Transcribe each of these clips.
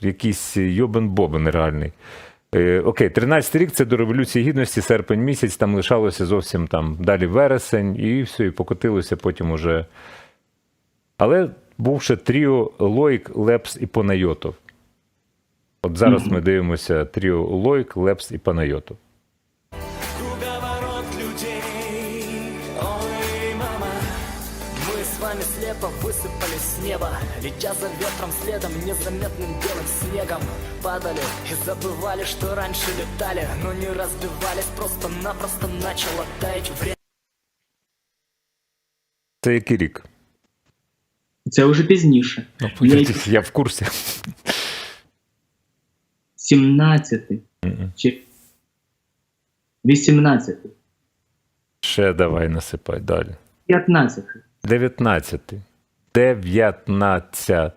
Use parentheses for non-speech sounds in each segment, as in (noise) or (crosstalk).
якийсь йобен-бобен реальний. Е, окей, 13 рік це до Революції Гідності, серпень місяць, там лишалося зовсім там далі вересень, і все, і покотилося потім уже. Але був ще тріо Лойк, Лепс і Панайотов. От зараз ми дивимося тріо Лойк, Лепс і Панайотов. Круговорот людей Мы с вами слепо высыпали с неба Летя за ветром следом Незаметным белым снегом Падали и забывали, что раньше летали Но не разбивались Просто-напросто начало таять время Це який рік? Це вже пізніше. Ну, Я я в курсі. 17 чи 18 Ще давай насипай далі. 15 19. 19.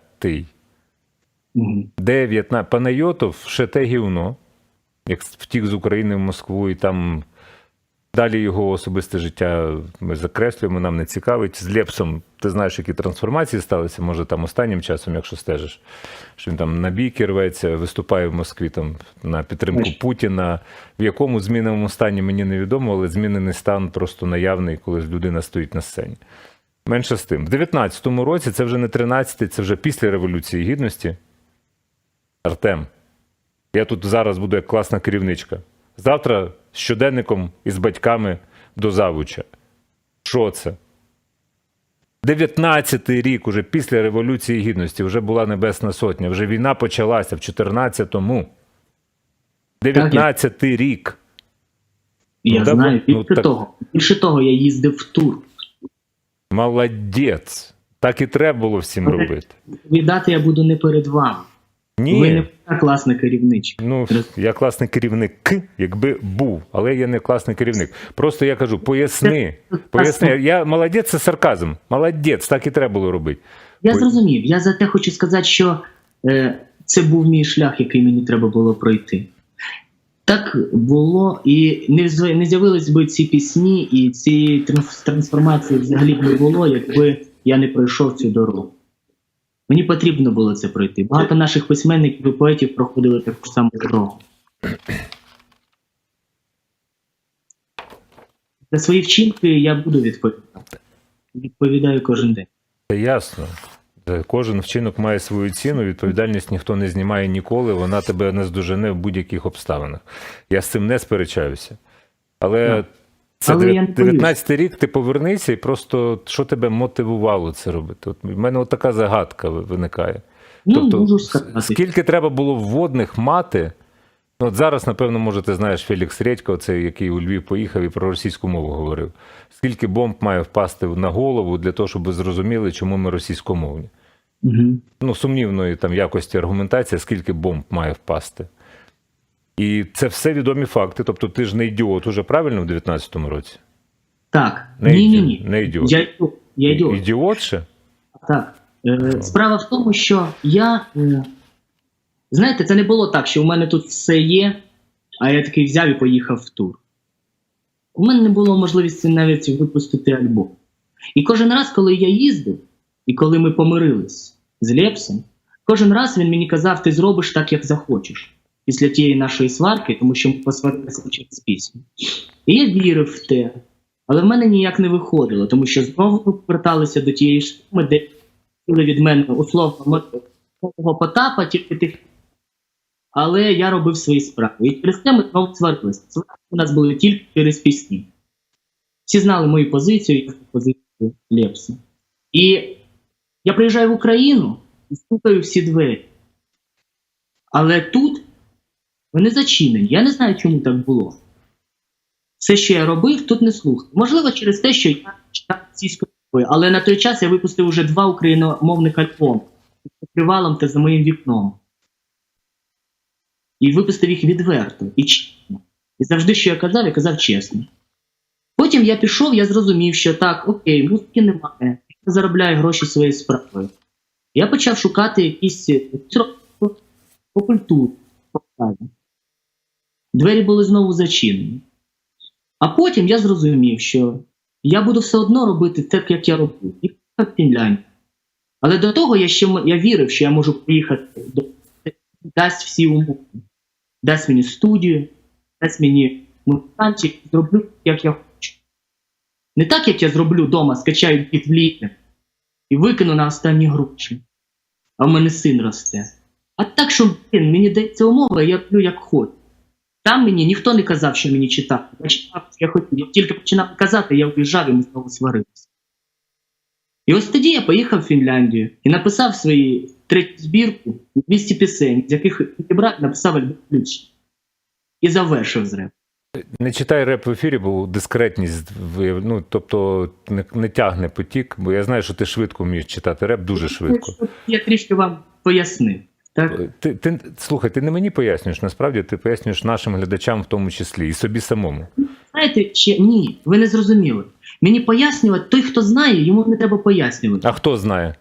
Угу. 19. Панайотов ще те гівно, як втік з України в Москву, і там далі його особисте життя ми закреслюємо, нам не цікавить. З Лепсом ти знаєш, які трансформації сталися, може там останнім часом, якщо стежиш, що він там на бійки рветься, виступає в Москві там на підтримку Путіна. В якому зміненому стані мені невідомо, але змінений стан просто наявний, коли людина стоїть на сцені. Менше з тим. В 19-му році це вже не 13-й, це вже після Революції Гідності. Артем, я тут зараз буду як класна керівничка. Завтра з щоденником і з батьками до завуча. Що це? 19-й рік, уже після Революції Гідності, вже була Небесна Сотня, вже війна почалася в 14-му. 19-й рік. Я Ну, знаю, ну, більше так- того. Більше того, я їздив в тур. Молодець. Так і треба було всім робити. Віддати я буду не перед вами. Ви Ні. не така класна керівничка. Ну, я класний керівник, якби був, але я не класний керівник. Просто я кажу, поясни. Поясни. Я молодець, це сарказм. Молодець, так і треба було робити. Я зрозумів. Я за те хочу сказати, що е, це був мій шлях, який мені треба було пройти. Так було, і не, не з'явились би ці пісні, і ці трансформації взагалі б не було, якби я не пройшов цю дорогу. Мені потрібно було це пройти. Багато наших письменників і поетів проходили таку саму дорогу. За свої вчинки я буду відповідати. Відповідаю кожен день. Ясно. Е, Кожен вчинок має свою ціну, відповідальність ніхто не знімає ніколи, вона тебе не здожене в будь-яких обставинах. Я з цим не сперечаюся. Але Так. це Але я не 19 рік ти повернися і просто що тебе мотивувало це робити? От в мене от така загадка виникає. Ну, тобто, скільки треба було вводних мати? Ну, от зараз, напевно, може, ти знаєш Фелікс Редько, цей, який у Львів поїхав і про російську мову говорив. Скільки бомб має впасти на голову для того, щоб ви зрозуміли, чому ми російськомовні? Угу. ну, сумнівної там якості аргументація, скільки бомб має впасти. І це все відомі факти. Тобто ти ж не ідіот уже правильно в 19-му році? Так, Не ні, ні, ні. не ідіот. Я. Я ідіот. Ідіот ще? Так. Е, справа в тому, що я. Е, знаєте, це не було так, що у мене тут все є, а я такий взяв і поїхав в тур. У мене не було можливості навіть випустити альбом. І кожен раз, коли я їздив, і коли ми помирились з Лепсом, кожен раз він мені казав, ти зробиш так, як захочеш. Після тієї нашої сварки, тому що ми посварилися через пісню. І я вірив в те. Але в мене ніяк не виходило, тому що знову поверталися до тієї ж теми, де від мене условно мого потапа, тільки тих. Але я робив свої справи. І через це ми знову сварилися. Сварки у нас були тільки через пісні. Всі знали мою позицію і позицію Лепса. І я приїжджаю в Україну і стукаю всі двері. Але тут вони зачинені. Я не знаю, чому так було. Все, що я робив, тут не слухав. Можливо, через те, що я читав російською мовою, але на той час я випустив уже два україномовних альбоми «Під привалом та за моїм вікном. І випустив їх відверто і чесно. І завжди, що я казав, я казав чесно. Потім я пішов, я зрозумів, що так, окей, музики немає, заробляю гроші своєю справою. Я почав шукати якісь е, по- культурі. Двері були знову зачинені. А потім я зрозумів, що я буду все одно робити так, як я роблю, і в Фінляндії. Але до того я ще я вірив, що я можу приїхати до дасть всі умови. Дасть мені студію, дасть мені музикантів, зроблю, як я хочу. Не так, як я зроблю вдома, скачаю біт в і викину на останні гроші. А в мене син росте. А так, що блін, мені дається умова, я роблю як хочу. Там мені ніхто не казав, що мені читати. Я я хотів. Як тільки починав казати, я виїжджав і ми знову сварився. І ось тоді я поїхав в Фінляндію і написав свої третю збірку 200 пісень, з яких брат написав альбом ключ. І завершив з реп. Не читай реп в ефірі, бо дискретність ну, тобто не, не тягне потік, бо я знаю, що ти швидко вмієш читати реп, дуже швидко. Я трішки вам пояснив. Так? Ти, ти, слухай, ти не мені пояснюєш, насправді ти пояснюєш нашим глядачам в тому числі, і собі самому. Знаєте, ще ні, ви не зрозуміли. Мені пояснювати, той, хто знає, йому не треба пояснювати. А хто знає?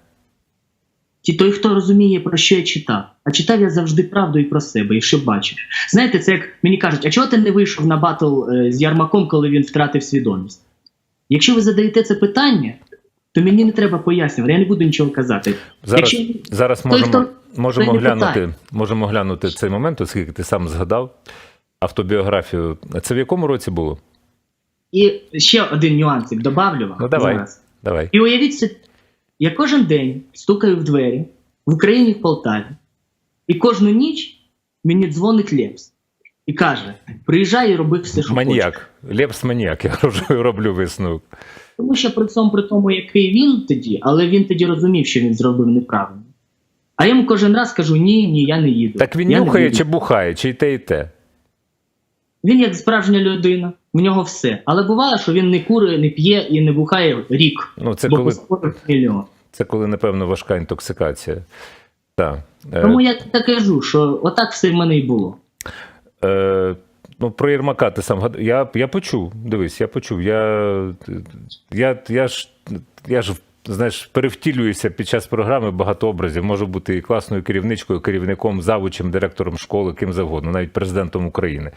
Ті той, хто розуміє, про що я читав. А читав я завжди правду і про себе, і що бачив. Знаєте, це як мені кажуть, а чого ти не вийшов на батл е, з Ярмаком, коли він втратив свідомість? Якщо ви задаєте це питання, то мені не треба пояснювати, я не буду нічого казати. Зараз, Якщо- зараз той, можемо, хто- можемо, глянути, можемо глянути цей момент, оскільки ти сам згадав автобіографію. А Це в якому році було? І ще один нюансик добавлю вам. Ну давай, зараз. давай. І уявіть я кожен день стукаю в двері в Україні в Полтаві, і кожну ніч мені дзвонить Лепс і каже: приїжджай і роби все, що хочеш. Маніяк. Лепс маніяк, я роблю, (laughs) роблю висновок. Тому що при цьому, при тому, який він тоді, але він тоді розумів, що він зробив неправильно. А я йому кожен раз кажу: ні, ні, я не їду. Так він я нюхає чи бухає, чи й те, і те. Він як справжня людина, в нього все. Але буває, що він не кури, не п'є і не бухає рік. Ну, це бо коли, мільйон. це коли, напевно, важка інтоксикація. Так. Е, Тому я так кажу, що отак все в мене і було. Е, ну, про Єрмака ти сам я, я почув. Дивись, я почув. Я, я, я, ж, я ж знаєш, перевтілююся під час програми багато образів. Можу бути і класною керівничкою, керівником, завучем, директором школи, ким завгодно, навіть президентом України.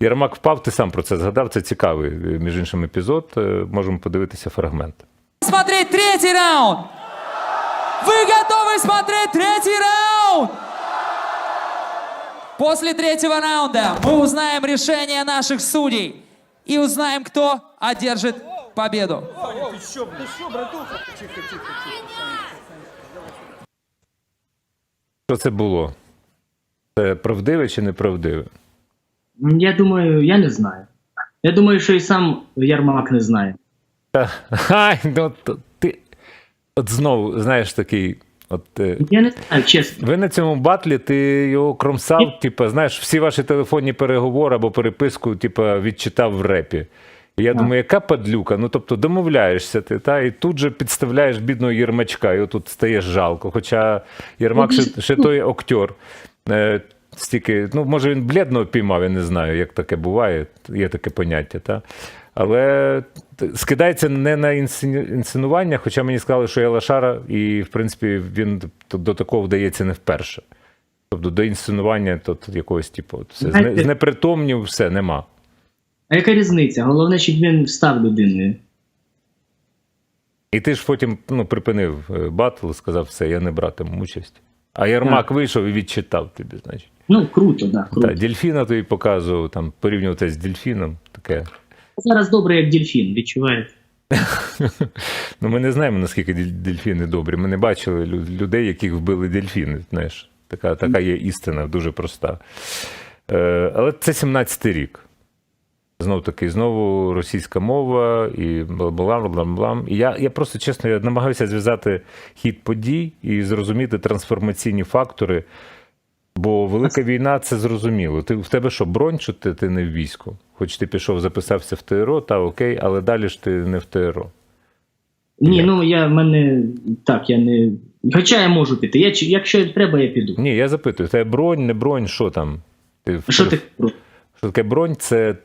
Єрмак впав, ти сам про це згадав. Це цікавий, е, між іншим, епізод. Е, Можемо подивитися фрагмент. смотреть третий раунд? Вы готовы смотреть третий раунд? После третьего раунда мы узнаем решение наших судей и узнаем, кто одержит победу. Що це було? Це правдиве чи неправдиве? Я думаю, я не знаю. Я думаю, що і сам Ярмак не знає. Та, Ай, ну, то ти. От знову, знаєш, такий. От, е, Я не знаю, чесно. Ви на цьому батлі ти його кромсав, типа, знаєш, всі ваші телефонні переговори або переписку, типа, відчитав в репі. Я думаю, яка падлюка? Ну тобто домовляєшся ти, та, і тут же підставляєш бідного Єрмачка, і отут стаєш жалко. Хоча Єрмак Ну, ще, ще той актер. Е, стільки, ну, може, він бледного піймав, я не знаю, як таке буває, є таке поняття. Та? Але скидається не на інсценування, хоча мені сказали, що я лошара, і в принципі він до такого вдається не вперше. Тобто до інсценування тут якогось, типу, все. Знепритомнів, все, нема. А яка різниця? Головне, щоб він став людиною. І ти ж потім ну, припинив е, батл, сказав, все, я не братиму участь. А Ярмак вийшов і відчитав тобі, значить. Ну, круто, да, круто. Так, дельфіна тобі показував, там порівнював те з дельфіном. Таке. Зараз добре, як дельфін, відчуваєте? (laughs) Ну, ми не знаємо, наскільки дельфіни добрі. Ми не бачили людей, яких вбили дельфіни. Знаєш, така, така є істина, дуже проста. Е, але це 17-й рік. Знов таки, знову російська мова і блам блам блам І я, я просто чесно я намагаюся зв'язати хід подій і зрозуміти трансформаційні фактори. Бо велика війна це зрозуміло. Ти в тебе що, бронь, що ти, ти не в війську? Хоч ти пішов, записався в ТРО, та окей, але далі ж ти не в ТРО. Ні, Як? ну я в мене так, я не. Хоча я можу піти. Я, якщо треба, я піду. Ні, я запитую, тебе бронь, не бронь, що там? Ти, в- що ти що таке бронь? Це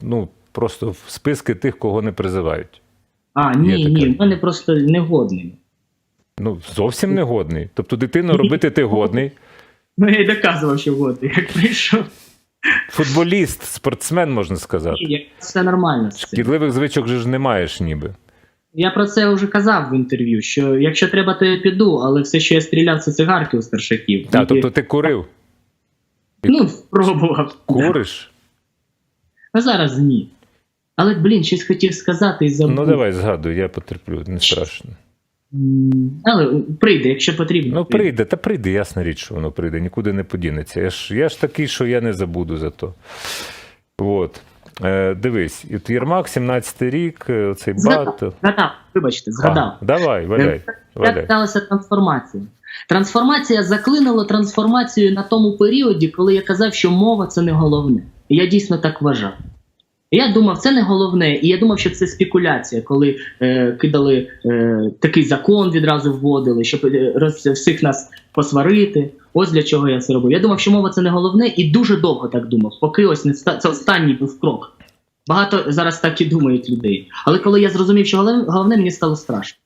ну, просто в списки тих, кого не призивають. А, ні, Є ні, таке. в мене просто негодний. Ну, зовсім не годний. Тобто дитину робити ти годний. Ну, я й доказував, що годний, як прийшов. Футболіст, спортсмен, можна сказати. Ні, все нормально. з цим. Шкідливих звичок же ж не маєш ніби. Я про це вже казав в інтерв'ю, що якщо треба, то я піду, але все, що я стріляв, це цигарки у старшаків. Так, тобто ти курив. Ну, спробував. Куриш? А зараз ні. Але, блін, щось хотів сказати і забув. Ну давай згадуй, я потерплю, не страшно. Але прийде, якщо потрібно. Ну прийде, та прийде, ясна річ, що воно прийде, нікуди не подінеться. Я ж, я ж такий, що я не забуду за то. От. Е, дивись, от Єрмак, 17-й рік, е, оцей Згадав, бат. згадав, вибачте, згадав. А, давай, валяй. сталася трансформація? Трансформація заклинила трансформацію на тому періоді, коли я казав, що мова це не головне. І я дійсно так вважав. Я думав, це не головне, і я думав, що це спекуляція, коли е, кидали е, такий закон, відразу вводили, щоб е, роз, всіх нас посварити. Ось для чого я це робив. Я думав, що мова це не головне, і дуже довго так думав, поки ось не ста... це останній був крок. Багато зараз так і думають людей. Але коли я зрозумів, що головне, головне мені стало страшно.